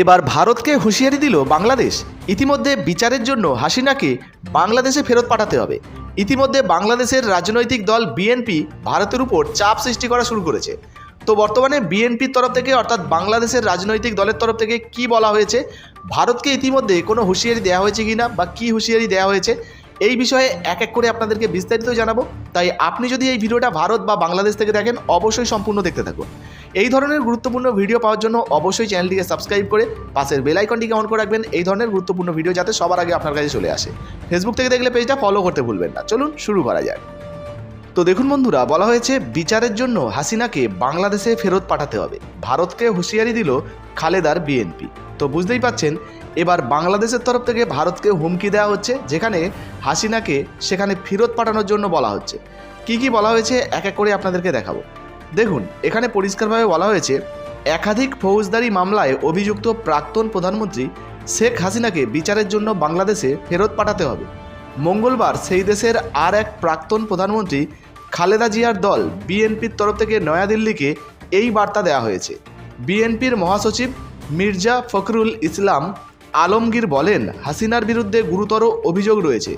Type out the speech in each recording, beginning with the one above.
এবার ভারতকে হুঁশিয়ারি দিল বাংলাদেশ। ইতিমধ্যে বিচারের জন্য হাসিনাকে বাংলাদেশে ফেরত পাঠাতে হবে। ইতিমধ্যে বাংলাদেশের রাজনৈতিক দল বিএনপি ভারতের উপর চাপ সৃষ্টি করা শুরু করেছে। তো বর্তমানে বিএনপির তরফ থেকে, অর্থাৎ বাংলাদেশের রাজনৈতিক দলের তরফ থেকে কি বলা হয়েছে? ভারতকে ইতিমধ্যে কোনো হুঁশিয়ারি দেওয়া হয়েছে কি না বা কী হুঁশিয়ারি দেওয়া হয়েছে? এই বিষয়ে এক এক করে আপনাদেরকে বিস্তারিত জানাব। তাই আপনি যদি এই ভিডিওটা ভারত বা বাংলাদেশ থেকে দেখেন, অবশ্যই সম্পূর্ণ দেখতে থাকুন। এই ধরনের গুরুত্বপূর্ণ ভিডিও পাওয়ার জন্য অবশ্যই চ্যানেলটিকে সাবস্ক্রাইব করে পাশের বেল আইকনটিকে অন করে রাখবেন। এই ধরনের গুরুত্বপূর্ণ ভিডিও যাতে সবার আগে আপনার কাছে চলে আসে। ফেসবুক থেকে দেখলে পেজটা ফলো করতে ভুলবেন না। চলুন শুরু করা যাক। তো দেখুন বন্ধুরা, বলা হয়েছে বিচারের জন্য হাসিনাকে বাংলাদেশে ফেরত পাঠাতে হবে। ভারতকে হুঁশিয়ারি দিল খালেদার বিএনপি। তো বুঝতেই পাচ্ছেন, এবার বাংলাদেশের তরফ থেকে ভারতকে হুমকি দেওয়া হচ্ছে, যেখানে হাসিনাকে সেখানে ফেরত পাঠানোর জন্য বলা হচ্ছে। কি কি বলা হয়েছে? এক এক করে আপনাদেরকে দেখাবো। দেখুন, এখানে পরিষ্কারভাবে বলা হয়েছে, একাধিক ফৌজদারি মামলায় অভিযুক্ত প্রাক্তন প্রধানমন্ত্রী শেখ হাসিনাকে বিচারের জন্য বাংলাদেশে ফেরত পাঠাতে হবে। মঙ্গলবার সেই দেশের আর এক প্রাক্তন প্রধানমন্ত্রী খালেদা জিয়ার দল বিএনপির তরফ থেকে নয়াদিল্লিকে এই বার্তা দেওয়া হয়েছে। বিএনপির মহাসচিব মির্জা ফখরুল ইসলাম আলমগীর বলেন, হাসিনার বিরুদ্ধে গুরুতর অভিযোগ রয়েছে।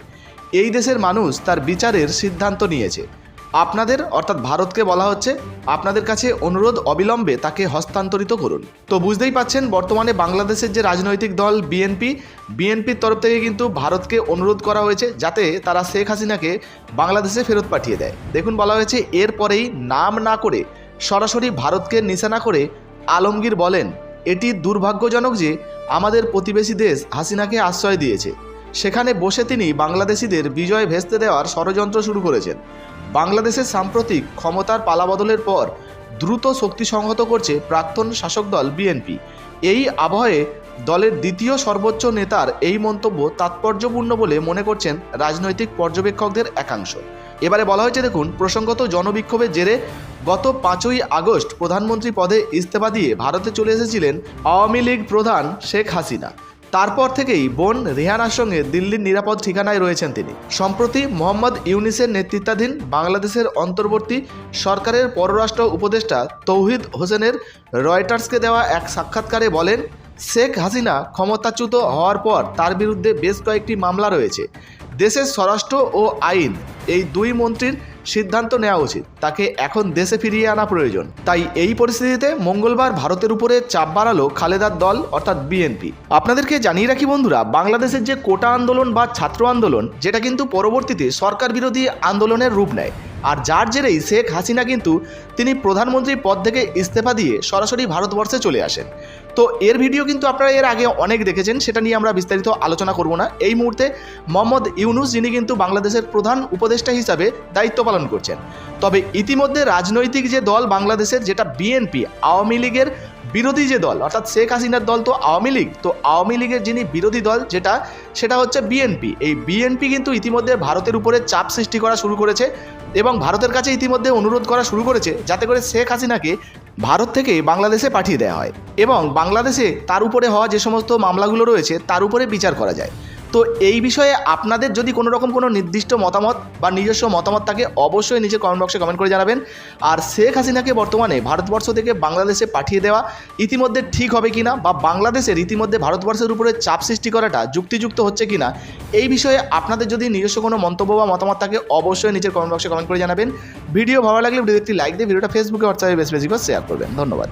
এই দেশের মানুষ তার বিচারের সিদ্ধান্ত নিয়েছে। আপনাদের, অর্থাৎ ভারতকে বলা হচ্ছে, আপনাদের কাছে অনুরোধ অবিলম্বে তাকে হস্তান্তরিত করুন। তো বুঝতেই পাচ্ছেন, বর্তমানে বাংলাদেশের যে রাজনৈতিক দল বিএনপি, বিএনপির তরফ থেকে কিন্তু ভারতকে অনুরোধ করা হয়েছে যাতে তারা শেখ হাসিনাকে বাংলাদেশে ফেরত পাঠিয়ে দেয়। দেখুন, বলা হয়েছে, এরপরেই নাম না করে, সরাসরি ভারতকে নিশানা করে আলমগীর বলেন, এটি দুর্ভাগ্যজনক যে আমাদের প্রতিবেশী দেশ হাসিনাকে আশ্রয় দিয়েছে। সেখানে বসে তিনি বাংলাদেশিদের বিজয় ভেস্তে দেওয়ার ষড়যন্ত্র শুরু করেছেন। বাংলাদেশের সাম্প্রতিক ক্ষমতার পালাবদলের পর দ্রুত শক্তি সংহত করছে প্রাক্তন শাসক দল বিএনপি। এই আবহে দলের দ্বিতীয় সর্বোচ্চ নেতার এই মন্তব্য তাৎপর্যপূর্ণ বলে মনে করছেন রাজনৈতিক পর্যবেক্ষকদের একাংশ। এবারে বলা হয়েছে, দেখুন, প্রসঙ্গত জনবিক্ষোভের জেরে গত পাঁচই আগস্ট প্রধানমন্ত্রী পদে ইস্তফা দিয়ে ভারতে চলে এসেছিলেন আওয়ামী লীগ প্রধান শেখ হাসিনা। তারপর থেকেই বোন রেহানার সঙ্গে দিল্লির নিরাপদ ঠিকানায় রয়েছেন তিনি। সম্প্রতি মোহাম্মদ ইউনিসের নেতৃত্বাধীন বাংলাদেশের অন্তর্বর্তী সরকারের পররাষ্ট্র উপদেষ্টা তৌহিদ হোসেনের রয়টার্সকে দেওয়া এক সাক্ষাৎকারে বলেন, শেখ হাসিনা ক্ষমতাচ্যুত হওয়ার পর তার বিরুদ্ধে বেশ কয়েকটি মামলা রয়েছে। দেশের স্বরাষ্ট্র ও আইন, এই দুই মন্ত্রীর সিদ্ধান্ত নেওয়া উচিত। তাকে এখন দেশে ফিরিয়ে আনা প্রয়োজন। তাই এই পরিস্থিতিতে মঙ্গলবার ভারতের উপরে চাপ বাড়ালো খালেদার দল, অর্থাৎ বিএনপি। আপনাদেরকে জানিয়ে রাখি বন্ধুরা, বাংলাদেশের যে কোটা আন্দোলন বা ছাত্র আন্দোলন, যেটা কিন্তু পরবর্তীতে সরকার বিরোধী আন্দোলনের রূপ নেয়। আর যার জেরেই শেখ হাসিনা কিন্তু তিনি প্রধানমন্ত্রীর পদ থেকে ইস্তফা দিয়ে সরাসরি ভারতবর্ষে চলে আসেন। তো এর ভিডিও কিন্তু আপনারা এর আগে অনেক দেখেছেন, সেটা নিয়ে আমরা বিস্তারিত আলোচনা করব না। এই মুহূর্তে মোহাম্মদ ইউনুস, যিনি কিন্তু বাংলাদেশের প্রধান উপদেষ্টা হিসাবে দায়িত্ব পালন করছেন। তবে ইতিমধ্যে রাজনৈতিক যে দল বাংলাদেশের, যেটা বিএনপি, আওয়ামী লীগের বিরোধী যে দল, অর্থাৎ শেখ হাসিনার দল তো আওয়ামী লীগ, তো আওয়ামী লীগের যিনি বিরোধী দল, যেটা, সেটা হচ্ছে বিএনপি। এই বিএনপি কিন্তু ইতিমধ্যে ভারতের উপরে চাপ সৃষ্টি করা শুরু করেছে এবং ভারতের কাছে ইতিমধ্যে অনুরোধ করা শুরু করেছে যাতে করে শেখ হাসিনাকে ভারত থেকে বাংলাদেশে পাঠিয়ে দেওয়া হয় এবং বাংলাদেশে তার উপরে হওয়া যে সমস্ত মামলাগুলো রয়েছে, তার উপরে বিচার করা যায়। তো এই বিষয়ে আপনাদের যদি কোনো রকম কোনো নির্দিষ্ট মতামত বা নিজস্ব মতামত থাকে, অবশ্যই নিচে কমেন্ট বক্সে কমেন্ট করে জানাবেন। আর শেখ হাসিনাকে বর্তমানে ভারতবর্ষ থেকে বাংলাদেশে পাঠিয়ে দেওয়া ইতিমধ্যে ঠিক হবে কিনা বা বাংলাদেশের ইতিমধ্যে ভারতবর্ষের উপরে চাপ সৃষ্টি করাটা যুক্তিযুক্ত হচ্ছে কিনা, এই বিষয়ে আপনাদের যদি নিজস্ব কোনো মন্তব্য বা মতামত থাকে, অবশ্যই নিচের কমেন্ট বক্সে কমেন্ট করে জানাবেন। ভিডিও ভালো লাগলে ভিডিও একটি লাইক দিয়ে, ভিডিওটা ফেসবুকে হোয়াটসঅ্যাপে বেশ বেশি করে শেয়ার করবেন। ধন্যবাদ।